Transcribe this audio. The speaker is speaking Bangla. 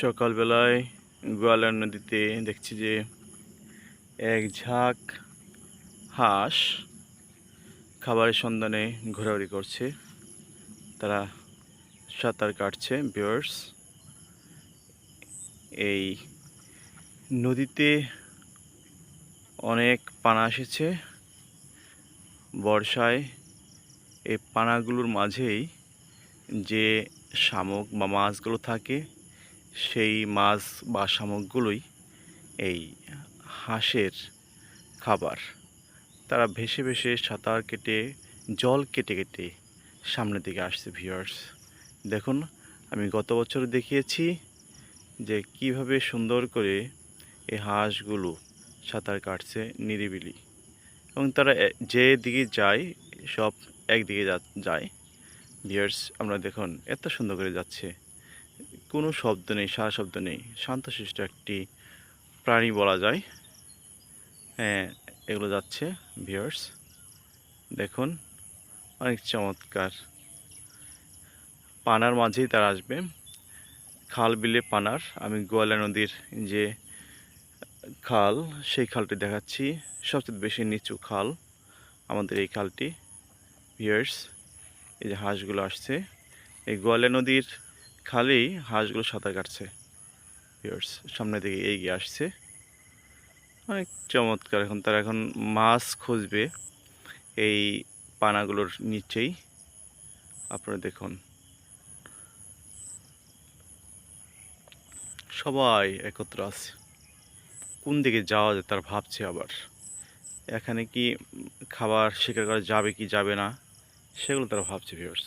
সকালবেলায় গোয়ালার নদীতে দেখছি যে এক ঝাঁক হাঁস খাবারের সন্ধানে ঘোরাঘুরি করছে। তারা সাঁতার কাটছে বিয়ার্স এই নদীতে অনেক পানা এসেছে। বর্ষায় এই পানাগুলোর মাঝেই যে শামুক বা মাছগুলো থাকে সেই মাছ বা শামুকগুলোই এই হাঁসের খাবার। তারা ভেসে ভেসে সাঁতার কেটে, জল কেটে কেটে সামনের দিকে আসছে ভিউয়ার্স দেখুন, আমি গত বছর দেখিয়েছি যে কীভাবে সুন্দর করে এই হাঁসগুলো সাঁতার কাটছে নিরিবিলি। এবং তারা যে দিকে যায়, সব একদিকে যায়। ভিউয়ার্স আমরা দেখুন, এত সুন্দর করে যাচ্ছে। কোনো শব্দ নেই, সারা শব্দ নেই। শান্তশিষ্ট একটি প্রাণী বলা যায়। হ্যাঁ এগুলো যাচ্ছে ভিউয়ার্স দেখুন, অনেক চমৎকার। পানার মাঝেই তারা আসবে। খাল বিলে পানার। আমি গোয়ালা নদীর যে খাল, সেই খালটি দেখাচ্ছি। সবচেয়ে বেশি নিচু খাল আমাদের এই খালটি ভিউয়ার্স এই যে হাঁসগুলো আসছে। এই গোয়ালা নদীর খালেই হাঁসগুলো সাঁতার কাটছে। ভিউয়ার্স সামনে দিকে এগিয়ে আসছে। অনেক চমৎকার। এখন তারা এখন মাছ খুঁজবে এই পানাগুলোর নিচেই। আপনারা দেখুন। সবাই একত্র আছে। কোন দিকে যাওয়া যায় তার ভাবছে আবার। এখানে কি খাবার শিকার করা যাবে কি যাবে না, সেগুলো তারা ভাবছে ভিউয়ার্স